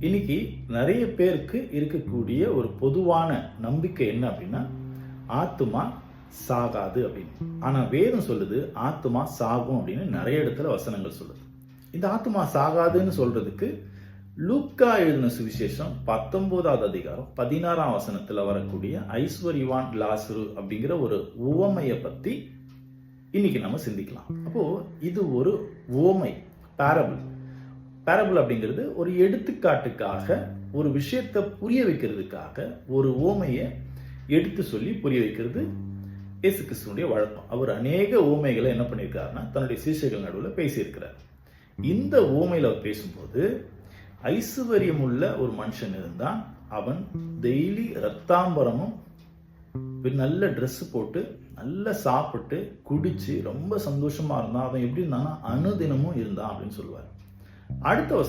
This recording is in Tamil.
இன்னைக்கு நிறைய பேருக்கு இருக்கக்கூடிய ஒரு பொதுவான நம்பிக்கை என்ன அப்படின்னா ஆத்துமா சாகாது அப்படின்னு. ஆனா வேதம் சொல்லுது ஆத்துமா சாகும் அப்படின்னு நிறைய இடத்துல வசனங்கள் சொல்லுது. இந்த ஆத்துமா சாகாதுன்னு சொல்றதுக்கு லூக்கா எழுதின சுவிசேஷம் பத்தொன்பதாவது அதிகாரம் பதினாறாம் வசனத்துல வரக்கூடிய ஐஸ்வர்யவான் லாசுரு அப்படிங்கிற ஒரு உவமையை பத்தி இன்னைக்கு நம்ம சிந்திக்கலாம். அப்போ இது ஒரு உவமை பேரபிள் பேரபிள் அப்படிங்கிறது ஒரு எடுத்துக்காட்டுக்காக ஒரு விஷயத்தை புரிய வைக்கிறதுக்காக ஒரு ஓமையை எடுத்து சொல்லி புரிய வைக்கிறது இயேசு கிறிஸ்துனுடைய வழக்கம். அவர் அநேக ஓமைகளை என்ன பண்ணியிருக்காருன்னா தன்னுடைய சீசைகள் நடுவில் பேசியிருக்கிறார். இந்த ஓமையில் அவர் பேசும்போது ஐஸ்வர்யம் உள்ள ஒரு மனுஷன் இருந்தான். அவன் டெய்லி ரத்தாம்பரமும் நல்ல ட்ரெஸ் போட்டு நல்லா சாப்பிட்டு குடிச்சு ரொம்ப சந்தோஷமா இருந்தான். அவன் எப்படி இருந்தான்னா அனுதினமும் இருந்தான் அப்படின்னு சொல்லுவார். அடுத்த வசனம்